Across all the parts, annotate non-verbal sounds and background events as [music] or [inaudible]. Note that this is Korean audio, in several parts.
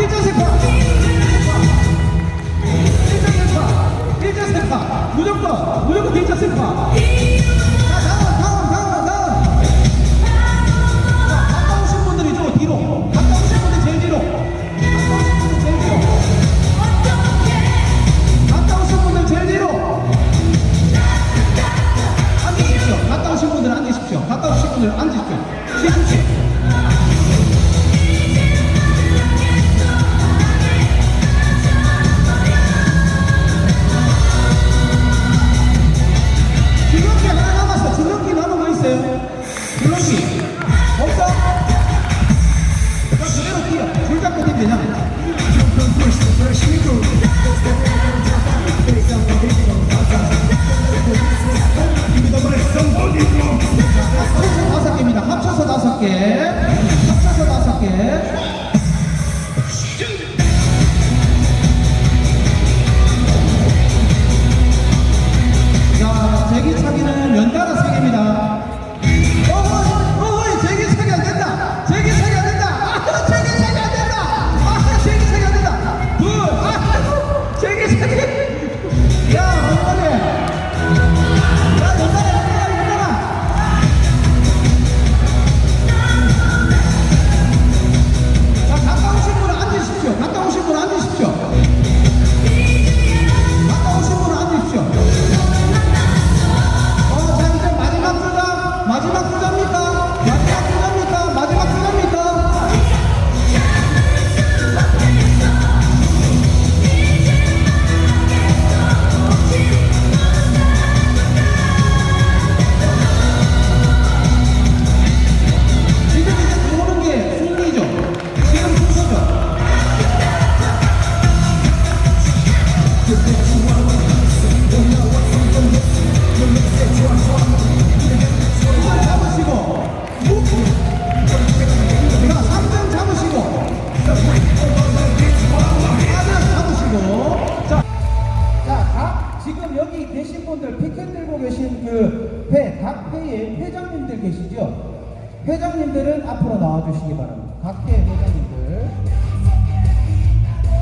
1자 세파 1자 세파 1자 세파 무조건 무조건 1자 세파 자 다음 다음 다음 다음 자 갔다 오신 분들이 저 뒤로 갔다 오신 분들 제일 뒤로 갔다 오신 분들 제일 뒤로 갔다 오신 분들 제일 뒤로 앉으십시오 갔다 오신 분들 앉으십시오 갔다 오신 분들 앉으십시오 다 계시죠? 회장님들은 앞으로 나와주시기 바랍니다. 각회 회장님들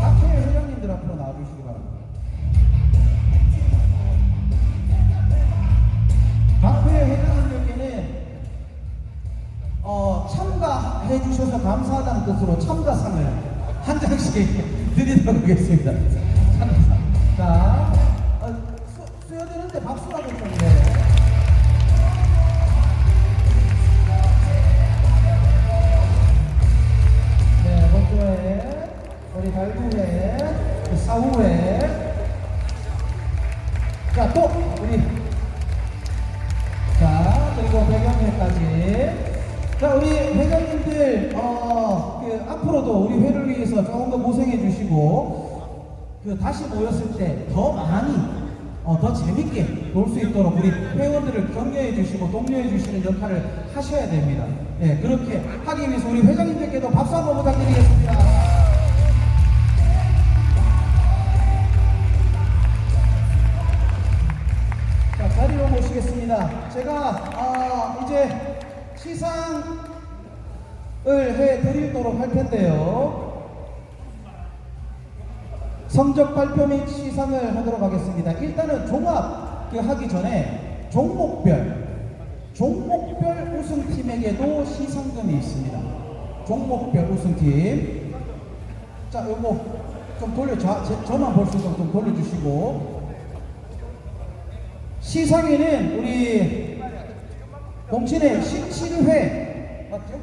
각회 회장님들 앞으로 나와주시기 바랍니다. 각회 회장님들께는 어, 참가해 주셔서 감사하다는 뜻으로 참가상을 한 장씩 [laughs] 드리도록 하겠습니다. 참가상. 자, 어, 수, 수여되는데 네. 네, 회원들을 격려해 주시고, 독려해 주시는 역할을 하셔야 됩니다. 네, 그렇게 하기 위해서 우리 회장님들께도 박수 한번 부탁드리겠습니다. 자, 자리로 모시겠습니다. 제가 아, 이제 시상을 해 드리도록 할 텐데요. 성적 발표 및 시상을 하도록 하겠습니다. 일단은 종합 그 하기 전에 종목별 종목별 우승팀에게도 시상금이 있습니다. 종목별 우승팀. 자, 요거 좀 돌려, 저, 제- 저만 볼 수 있도록 좀 돌려주시고. 시상에는 우리 공친의 17회 맞죠?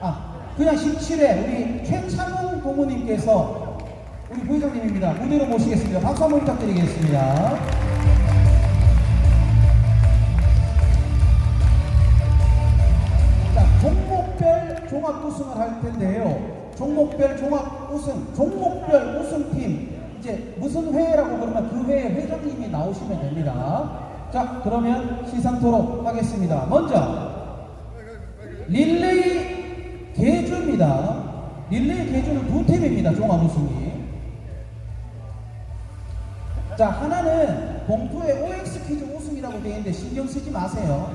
아 그냥 17회 우리 최창훈 고모님께서 우리 부회장님입니다 무대로 모시겠습니다 박수 한번 부탁드리겠습니다 종목별 종합 우승 종목별 우승팀 이제 무슨 회라고 그러면 그 회의 회장님이 나오시면 됩니다. 자, 그러면 시상토록 하겠습니다. 먼저 릴레이 개주입니다. 릴레이 개주는 두 팀입니다. 종합 우승이. 자, 하나는 봉투에 OX 퀴즈 우승이라고 되어 있는데 신경 쓰지 마세요.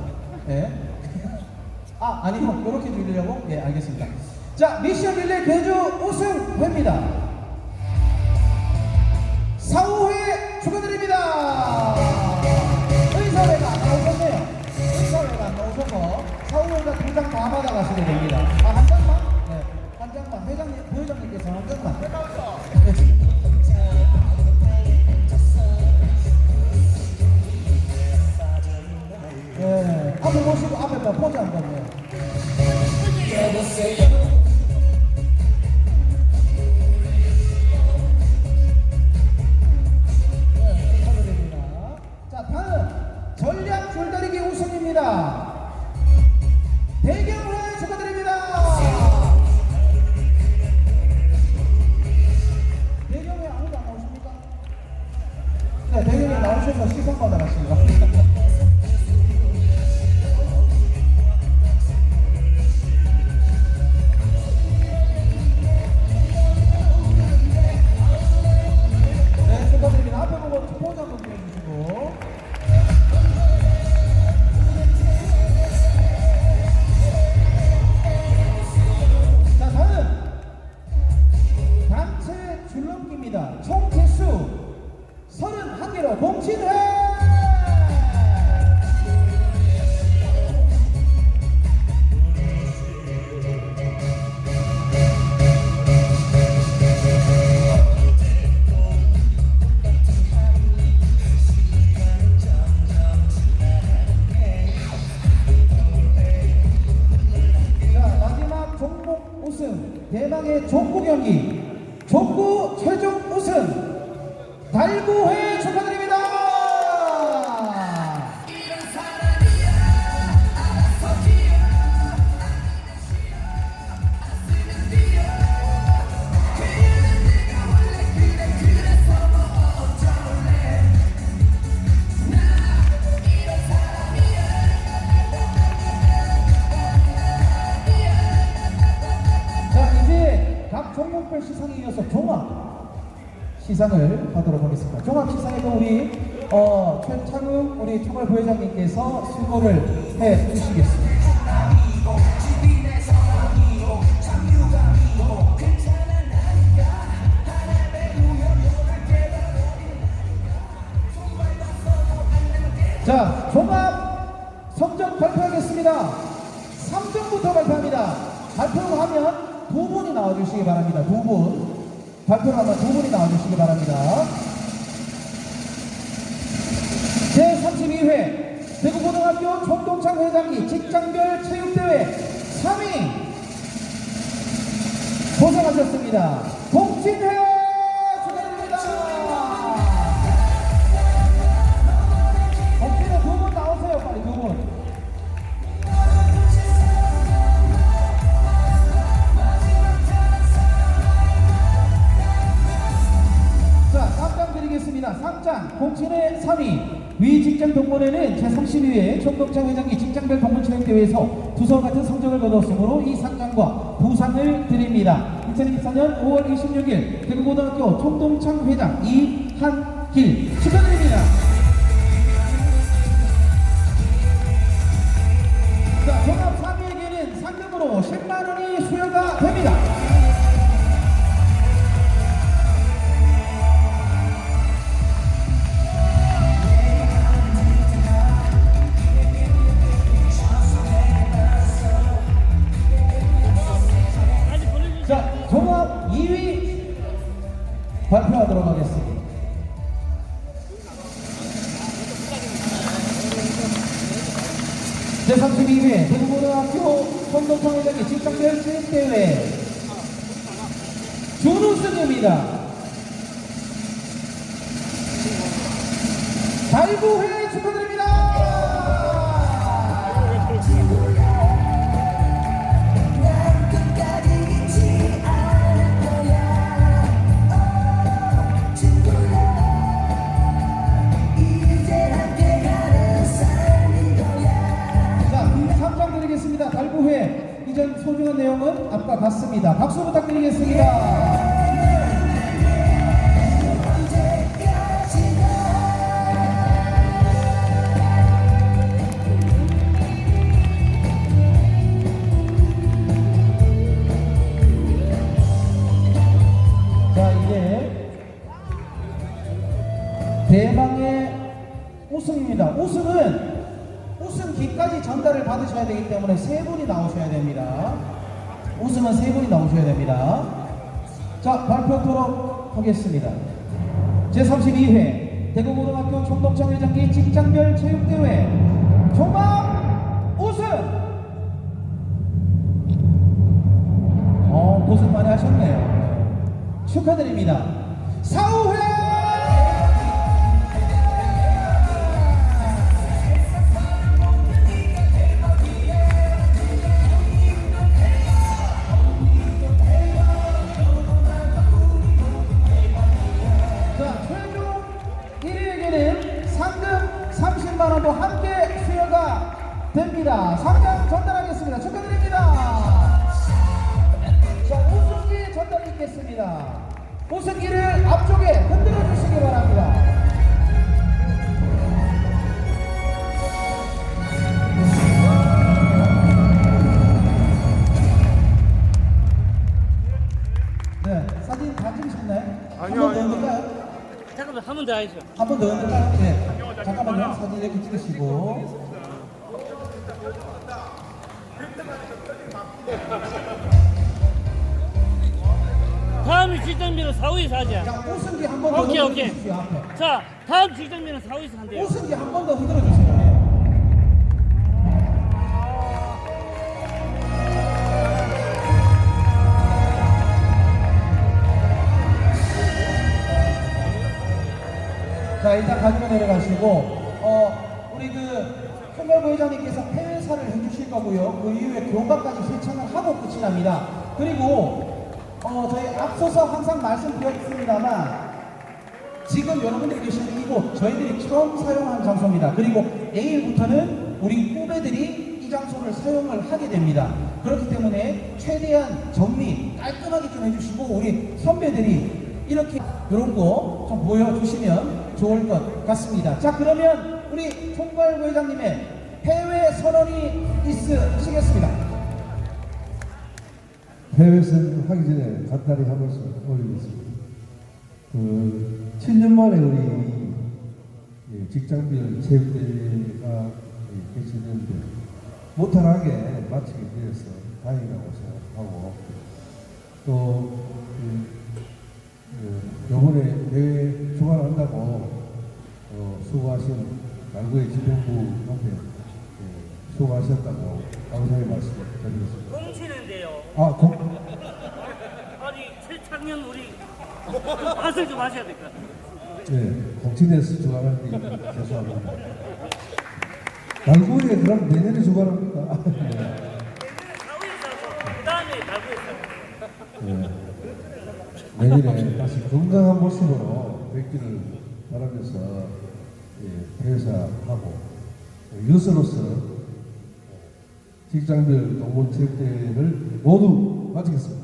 예. [laughs] 아, 아니요. 이렇게 드리려고? 예, 알겠습니다. 자, 미션 릴레이 개주 우승회입니다. 4, 5회 축하드립니다. 의사회가 안 나오셨네요. 의사회가 안 나오셔서 4, 5회가 두장 다 받아가시게 됩니다. 아, 한 장만? 네. 한 장만. 회장님, 부회장님께서 한 장만. [laughs] 대경회 나오셔서 시상 받아가십니다. 네, 축하드립니다. 앞에 보고 포즈 한번 보여주시고. 자, 다음 단체 줄넘기입니다. 총개 수 31개로 공신회! 자, 마지막 종목 우승, 대망의 족구 경기, 족구 최종 우승, 달구회 축하드립니다! 종목별 시상에 이어서 종합 시상을 하도록 하겠습니다. 종합 시상에도 우리 어, 최창욱 우리 총괄 부회장님께서 수고를 해 주시겠습니다. 자, 종합 성적 발표하겠습니다. 3등부터 발표합니다. 발표를 하면 두 분이 나와주시기 바랍니다. 두 분. 발표를 하면 두 분이 나와주시기 바랍니다. 제32회 대구고등학교 총동창 회장기 직장별 체육대회 3위 고생하셨습니다. 공진회 3위. 위 직장 동문회는 제32회 총동창 회장기 직장별 동문체육 대회에서 두서와 같은 성적을 거뒀으므로 이 상장과 부상을 드립니다. 2024년 5월 26일 대구고등학교 총동창 회장 이한길 축하드립니다. 제32회 대구고등학교 선동창 회장의 직장별 체육대회 준우승입니다. 달구회 축하드립니다. 전 소중한 내용은 앞과 같습니다. 박수 부탁드리겠습니다. 우승기까지 전달을 받으셔야 되기 때문에 세 분이 나오셔야 됩니다. 우승은 세 분이 나오셔야 됩니다. 자, 발표토록 하겠습니다. 제32회 대구고등학교 총동창회장기 직장별 체육대회 종합 우승! 어, 고생 많이 하셨네요. 축하드립니다. 사우 더 하시죠. 한 번 더? 네. 잠깐만요. 사진 이렇게 찍으시고. 다음 직장면은 4위에서 하자. 자, 웃음기 한 번 더 오케이, 흔들어 오케이. 주십시오, 앞에. 자, 다음 직장면은 4위에서 한대요. 웃음기 한 번 더 흔들어 주세요. 자, 일단 가지고 내려가시고, 어, 우리 그, 총괄부 회장님께서 해외사를 해주실 거고요. 그 이후에 교과까지 세창을 하고 끝이 납니다. 그리고, 어, 저희 앞서서 항상 말씀드렸습니다만, 지금 여러분들이 계시는 이곳 저희들이 처음 사용한 장소입니다. 그리고 내일부터는 우리 후배들이 이 장소를 사용을 하게 됩니다. 그렇기 때문에 최대한 정리 깔끔하게 좀 해주시고 우리 선배들이 이렇게 이런 거 좀 보여주시면 좋을 것 같습니다. 자 그러면 우리 총괄 부 회장님의 해외 선언이 있으시겠습니다. 해외선 하기 전에 간단히 한 말씀 올리겠습니다. 그 7년 만에 우리 이 직장별 체육대회가 개최되는데 무탈하게 마치게 되어서 다행이라고 생각하고 또 그, 요번에 대회 주관한다고 어, 수고하신 남구의 지정부한테 예, 수고하셨다고 감사의 말씀 드리겠습니다. 꽁치는데요. 아, 고, 아니, 최창년 우리 좀 맛을 좀 하셔야 될 것 같아요. 네, 공진에서 주관하는데 죄송합니다. 날고에 그럼 내년에 주관합니까? 네. 4위에서 하고, 그 다음에 나구에서 네. 내년에 다시 건강한 모습으로 뵙기를 바라면서 예, 회사하고 이것으로서 직장별 동문 체육대회를 모두 마치겠습니다.